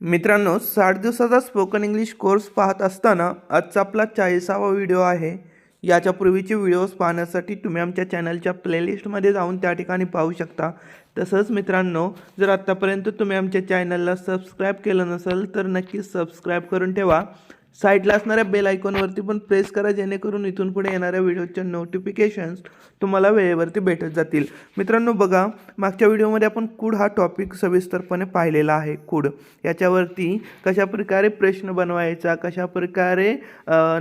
मित्रांनो साठ दिवसाचा स्पोकन इंग्लिश कोर्स पाहत असताना आजचा आपला चाळीसावा व्हिडिओ आहे. याच्या पूर्वीचे व्हिडिओज पाहण्यासाठी तुम्ही आमच्या चॅनलच्या प्लेलिस्टमध्ये जाऊन त्या ठिकाणी पाहू शकता. तसंच मित्रांनो जर आत्तापर्यंत तुम्ही आमच्या चॅनलला सबस्क्राईब केलं नसेल तर नक्कीच सबस्क्राईब करून ठेवा. साईडला असणाऱ्या बेल आयकॉनवरती पण प्रेस करा जेणेकरून इथून पुढे येणाऱ्या व्हिडिओच्या नोटिफिकेशन्स तुम्हाला वेळेवरती भेटत जातील. मित्रांनो बघा मागच्या व्हिडिओमध्ये आपण कूड हा टॉपिक सविस्तरपणे पाहिलेला आहे कूड. याच्यावरती कशा प्रकारे प्रश्न बनवायचा कशा प्रकारे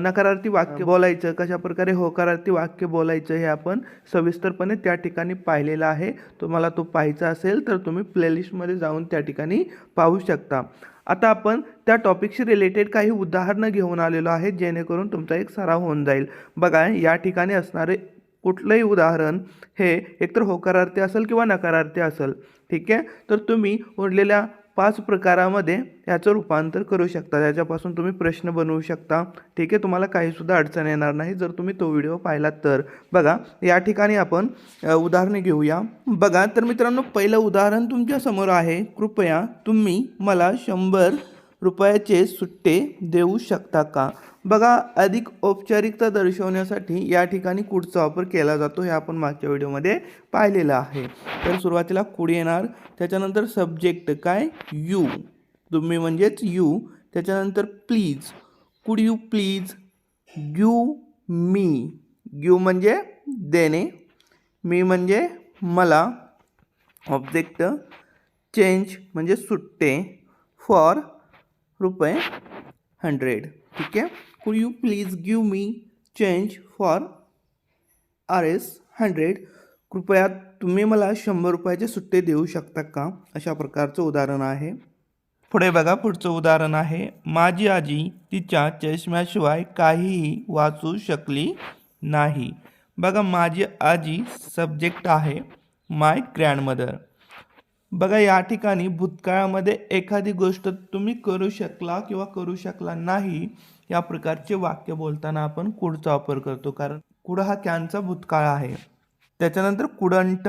नकारार्थी वाक्य बोलायचं कशा प्रकारे होकारार्थी वाक्य बोलायचं हे आपण सविस्तरपणे त्या ठिकाणी पाहिलेलं आहे. तुम्हाला तो पाहायचा असेल तर तुम्ही प्लेलिस्टमध्ये जाऊन त्या ठिकाणी पाहू शकता. आता आपण त्या टॉपिकशी रिलेटेड काही उदाहरणं घेऊन आलेलो आहे जेणेकरून तुमचा एक सराव होऊन जाईल. बघा या ठिकाणी असणारे कुठलंही उदाहरण हे एकतर होकारार्थी असेल किंवा नकारार्थी असेल ठीक आहे? तर तुम्ही उरलेल्या पाच प्रकारामध्ये याचं रूपांतर करू शकता. त्याच्यापासून तुम्ही प्रश्न बनवू शकता. ठीक आहे? तुम्हाला काहीसुद्धा अडचण येणार नाही. जर तुम्ही तो व्हिडिओ पाहिलात तर. बघा या ठिकाणी आपण उदाहरणे घेऊया. बघा तर मित्रांनो पहिलं उदाहरण तुमच्यासमोर आहे. कृपया तुम्ही मला शंभर रुपयाचे सुट्टे देऊ शकता का? बघा अधिक औपचारिकता दर्शवण्यासाठी या ठिकाणी कुडचा वापर केला जातो हे आपण मागच्या व्हिडिओमध्ये पाहिलेलं आहे. तर सुरुवातीला कुड येणार त्याच्यानंतर सब्जेक्ट काय? यू तुम्ही म्हणजेच यू त्याच्यानंतर please could you please give me give म्हणजे देणे. मी म्हणजे मला. ऑब्जेक्ट चेंज म्हणजे सुट्टे फॉर रुपये हंड्रेड ठीक आहे? Could you please give me change for R S hundred कृपया तुम्ही मला शंभर रुपयाचे सुट्टे देऊ शकता का? अशा प्रकारचं उदाहरण आहे. पुढे बघा पुढचं उदाहरण आहे. माझी आजी तिच्या चष्म्याशिवाय काहीही वाचू शकली नाही. बघा माझी आजी सब्जेक्ट आहे. माय ग्रँडमदर बघा या ठिकाणी भूतकाळामध्ये एखादी गोष्ट तुम्ही करू शकला किंवा करू शकला नाही या प्रकारचे वाक्य बोलताना आपण कुडचा वापर करतो. कारण कुड हा कॅनचा भूतकाळ आहे. त्याच्यानंतर couldn't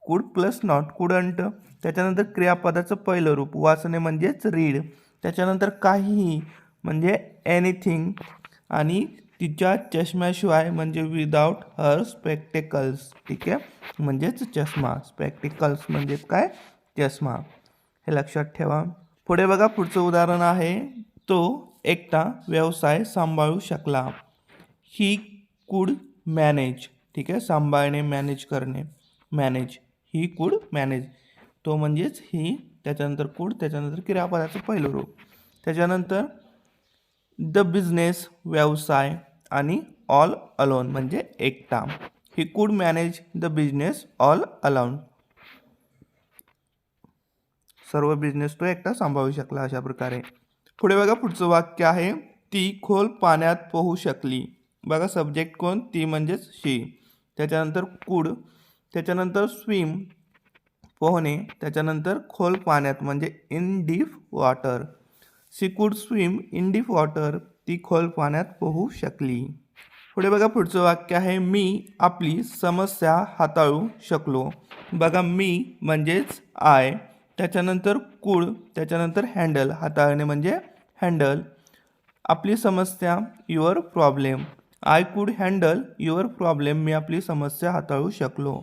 could plus not couldn't. त्याच्यानंतर क्रियापदाचं पहिलं रूप वाचणे म्हणजेच रीड. त्याच्यानंतर काहीही म्हणजे एनिथिंग आणि तिच्या चष्म्याशिवाय म्हणजे विदाउट हर स्पेक्टेकल्स ठीक आहे? म्हणजेच चष्मा. स्पेक्टिकल्स म्हणजेच काय? चष्मा. हे लक्षात ठेवा. पुढे बघा पुढचं उदाहरण आहे. तो एकटा व्यवसाय सांभाळू शकला. ही कुड मॅनेज ठीक आहे सांभाळणे मॅनेज करणे. Manage he could manage. तो म्हणजेच ही त्याच्यानंतर कुड त्याच्यानंतर क्रियापदाचं पहिलं रूप. त्याच्यानंतर द बिझनेस व्यवसाय आणि ऑल अलोन म्हणजे एकटा. He could manage the business all alone सर्व बिझनेस तो एकटा सांभाळू शकला अशा प्रकारे. पुढे बघा पुढचं वाक्य आहे ती खोल पाण्यात पोहू शकली. बघा सब्जेक्ट कोण? ती म्हणजेच शी त्याच्यानंतर कूड त्याच्यानंतर स्विम पोहणे त्याच्यानंतर खोल पाण्यात म्हणजे in deep water she could swim in deep water ती खोल पाण्यात पोहू शकली. पुढे बघा पुढचं वाक्य आहे मी आपली समस्या हाताळू शकलो. बघा मी म्हणजेच आय त्याच्यानंतर कूळ त्याच्यानंतर हँडल हाताळणे म्हणजे हँडल. आपली समस्या your problem. I could handle your problem मी आपली समस्या हाताळू शकलो.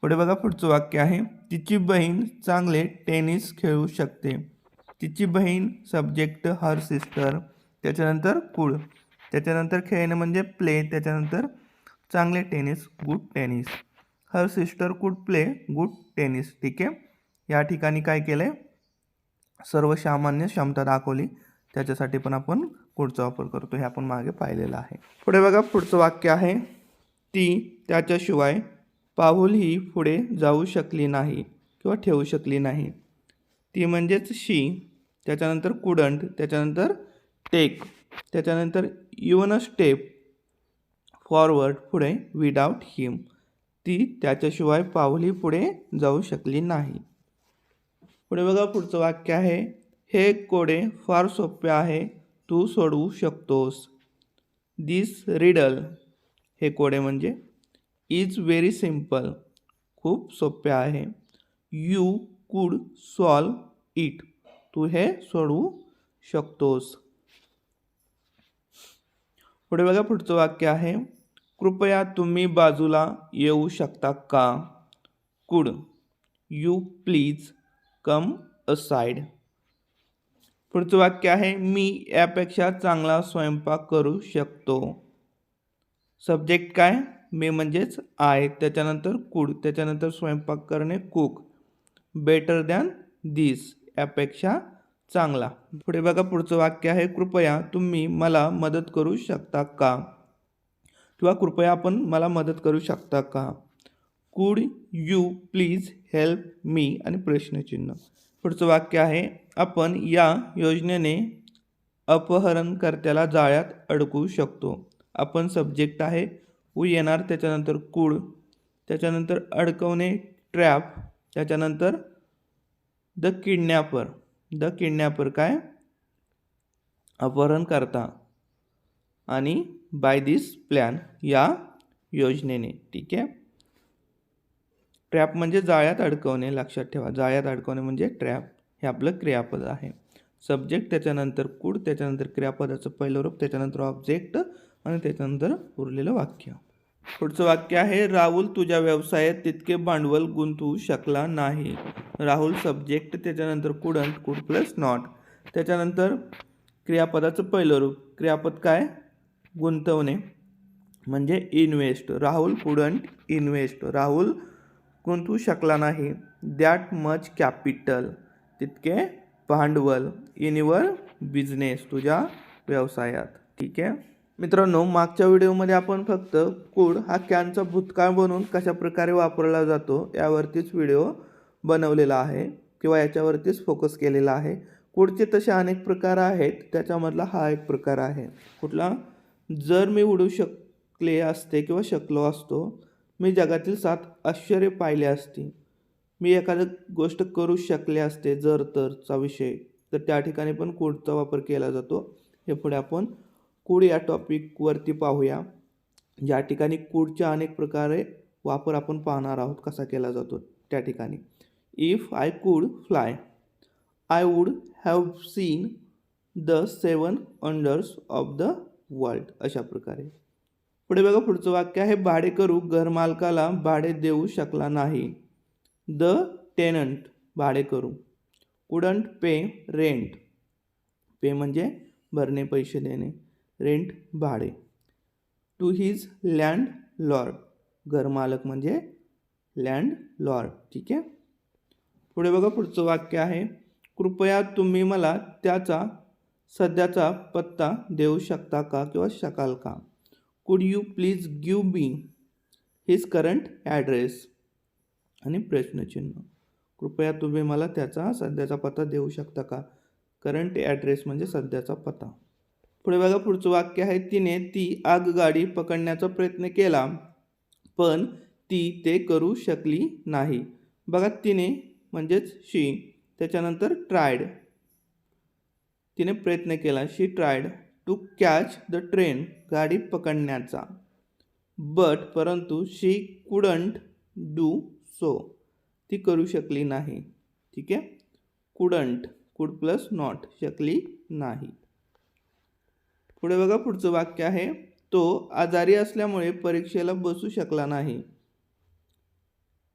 पुढे बघा पुढचं वाक्य आहे. तिची बहीण चांगले टेनिस खेळू शकते. तिची बहीण सब्जेक्ट हर सिस्टर. त्याच्यानंतर कूळ. त्याच्यानंतर खेळणे म्हणजे प्ले. त्याच्यानंतर चांगले tennis good tennis. Her sister could play good tennis. ठीक आहे? या ठिकाणी काय केलं आहे सर्वसामान्य क्षमता दाखवली. त्याच्यासाठी पण आपण कुडचा वापर करतो. हे आपण मागे पाहिलेलं आहे. पुढे बघा पुढचं वाक्य आहे. ती त्याच्याशिवाय पाऊलही पुढे जाऊ शकली नाही किंवा ठेवू शकली नाही. ती म्हणजेच शी त्याच्यानंतर कुडंट त्याच्यानंतर टेक त्याच्यानंतर इवन अ स्टेप फॉरवर्ड पुढे विदाउट हिम. ती त्याच्याशिवाय पाऊलही पुढे जाऊ शकली नाही. पुढे बघा पुढचं वाक्य आहे हे कोडे फार सोपे आहे तू सोडवू शकतोस. दिस रिडल हे कोडे म्हणजे इज व्हेरी सिंपल खूप सोपे आहे यू कुड सॉल्व इट तू हे सोडवू शकतोस. पुढे बघा पुढचं वाक्य आहे कृपया तुम्ही बाजूला येऊ शकता का? Could you please come aside पुढचं वाक्य आहे मी यापेक्षा चांगला स्वयंपाक करू शकतो. सब्जेक्ट काय? मी म्हणजेच आय त्याच्यानंतर कुड त्याच्यानंतर स्वयंपाक करणे कुक बेटर दॅन दिस यापेक्षा चांगला. पुढे बघा पुढचं वाक्य आहे कृपया तुम्ही मला मदत करू शकता का? किंवा कृपया आपण मला मदत करू शकता का? Could you please help me आणि प्रश्नचिन्ह. पुढचं वाक्य आहे आपण या योजनेने अपहरणकर्त्याला जाळ्यात अडकवू शकतो. आपण सब्जेक्ट आहे ऊ येणार त्याच्यानंतर कुड त्याच्यानंतर अडकवणे ट्रॅप त्याच्यानंतर द किडनॅपर द किडनॅपर काय? अपहरण करता आणि बाय दिस प्लॅन या योजनेने ठीक आहे? ट्रॅप म्हणजे जाळ्यात अडकवणे लक्षात ठेवा. जाळ्यात अडकवणे म्हणजे ट्रॅप हे आपलं क्रियापद आहे. सब्जेक्ट त्याच्यानंतर कुड त्याच्यानंतर क्रियापदाचं पहिलं रूप त्याच्यानंतर ऑब्जेक्ट आणि त्याच्यानंतर उरलेलं वाक्य. पुढचं वाक्य आहे राहुल तुझ्या व्यवसायात तितके भांडवल गुंतवू शकला नाही. राहुल सब्जेक्ट त्याच्यानंतर कुडंट कुड प्लस नॉट. त्याच्यानंतर क्रियापदाचं पहिलं रूप. क्रियापद काय? गुंतवणे. म्हणजे invest. Rahul couldn't invest. Rahul गुंतवू शकला नाही. That much capital. तितके भांडवल इन युअर बिझनेस तुझ्या व्यवसायात. ठीक आहे? मित्रांनो मागच्या व्हिडिओमध्ये आपण फक्त कुड हा कॅनचा भूतकाळ बनवून कशा प्रकारे वापरला जातो यावरतीच व्हिडिओ बनवलेला आहे किंवा याच्यावरतीच फोकस केलेला आहे. कुडचे तसे अनेक प्रकार आहेत त्याच्यामधला हा एक प्रकार आहे. कुठला? जर मी उडू शकले असते किंवा शकलो असतो मी जगातील सात आश्चर्य पाहिले असती मी एखादं गोष्ट करू शकले असते जर तरचा विषय. तर त्या ठिकाणी पण कोडचा वापर केला जातो. हे पुढे आपण कूड या टॉपिकवरती पाहूया. ज्या ठिकाणी कूडच्या अनेक प्रकारे वापर आपण पाहणार आहोत कसा केला जातो त्या ठिकाणी. If I could fly I would have seen the seven wonders of the world अशा प्रकारे. पुढे बघा पुढचं वाक्य आहे भाडेकरू घरमालकाला भाडे देऊ शकला नाही. द टेनंट भाडेकरू कुडंट पे रेंट पे म्हणजे भरणे पैसे देणे. रेंट भाडे. टू हिज लँड लॉर्ड घरमालक म्हणजे लँड लॉर्ड ठीक आहे? पुढे बघा पुढचं वाक्य आहे. कृपया तुम्ही मला त्याचा सध्याचा पत्ता देऊ शकता का किंवा शकाल का? Could you please give me his current address आणि प्रश्नचिन्ह. कृपया तुम्ही मला त्याचा सध्याचा पत्ता देऊ शकता का? करंट ॲड्रेस म्हणजे सध्याचा पत्ता. पुढे बघा पुढचं वाक्य आहे तिने ती आगगाडी पकडण्याचा प्रयत्न केला पण ती ते करू शकली नाही. बघा तिने म्हणजेच शी त्याच्यानंतर ट्रायड तिने प्रयत्न केला she tried to catch the train गाडी पकडण्याचा. बट परंतु शी कुडंट डू सो ती करू शकली नाही. ठीक आहे? कुडंट कुड प्लस नॉट शकली नाही. पुढे बघा पुढचं वाक्य आहे. तो आजारी असल्यामुळे परीक्षेला बसू शकला नाही.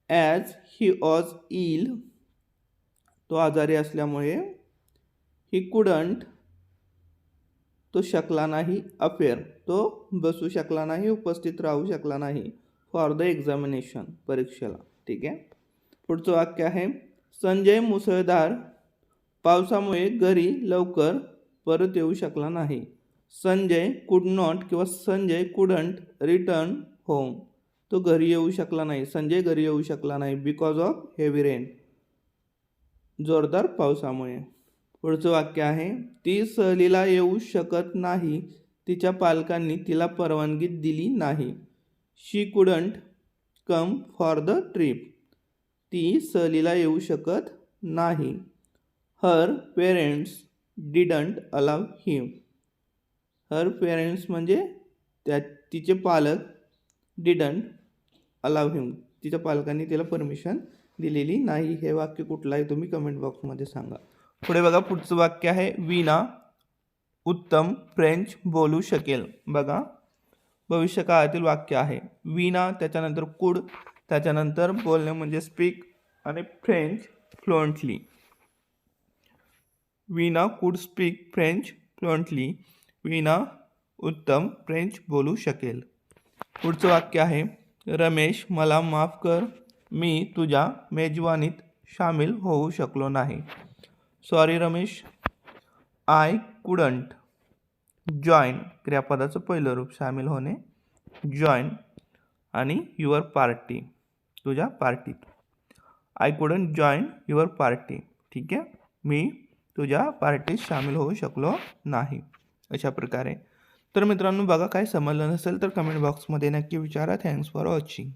ॲज ही ऑज इल तो आजारी असल्यामुळे ही कुडंट तो शकला नाही अफेअर. तो बसू शकला नाही उपस्थित राहू शकला नाही. फॉर द एक्झामिनेशन परीक्षेला. ठीक आहे? पुढचं वाक्य आहे संजय मुसळधार पावसामुळे घरी लवकर परत येऊ शकला नाही. संजय कुड नॉट किंवा संजय कुडंट रिटर्न होम तो घरी येऊ शकला नाही. संजय घरी येऊ शकला नाही बिकॉज ऑफ हेवी रेन जोरदार पावसामुळे. पुढचं वाक्य आहे ती सहलीला येऊ शकत नाही. तिच्या पालकांनी तिला परवानगी दिली नाही. She couldn't come for the trip. ती सहलीला येऊ शकत नाही. Her parents didn't allow him. Her parents म्हणजे त्या तिचे पालक डिडंट अलाव हिम. तिच्या पालकांनी तिला परमिशन दिलेली नाही. हे वाक्य कुठलं आहे तुम्ही कमेंट बॉक्समध्ये सांगा. पुढे बघा पुढचं वाक्य आहे वीणा उत्तम फ्रेंच बोलू शकेल. बघा भविष्यकाळातील वाक्य आहे वीणा त्याच्यानंतर कुड त्याच्यानंतर बोलणे म्हणजे स्पीक आणि फ्रेंच फ्लुएंटली वीणा कुड स्पीक फ्रेंच फ्लुएंटली वीणा उत्तम फ्रेंच बोलू शकेल. पुढचं वाक्य आहे रमेश मला माफ कर मी तुझ्या मेजवानीत सामील होऊ शकलो नाही. Sorry Ramesh I couldn't join क्रियापदाचं पहिलं रूप सामील होणे. जॉईन आणि युअर पार्टी तुझ्या पार्टीत I couldn't join your party ठीक आहे? मी तुझ्या पार्टीत सामील होऊ शकलो नाही. अशा प्रकारे. तर मित्रांनो बघा काय समजलं नसेल तर कमेंट बॉक्समध्ये नक्की विचारा. Thanks for watching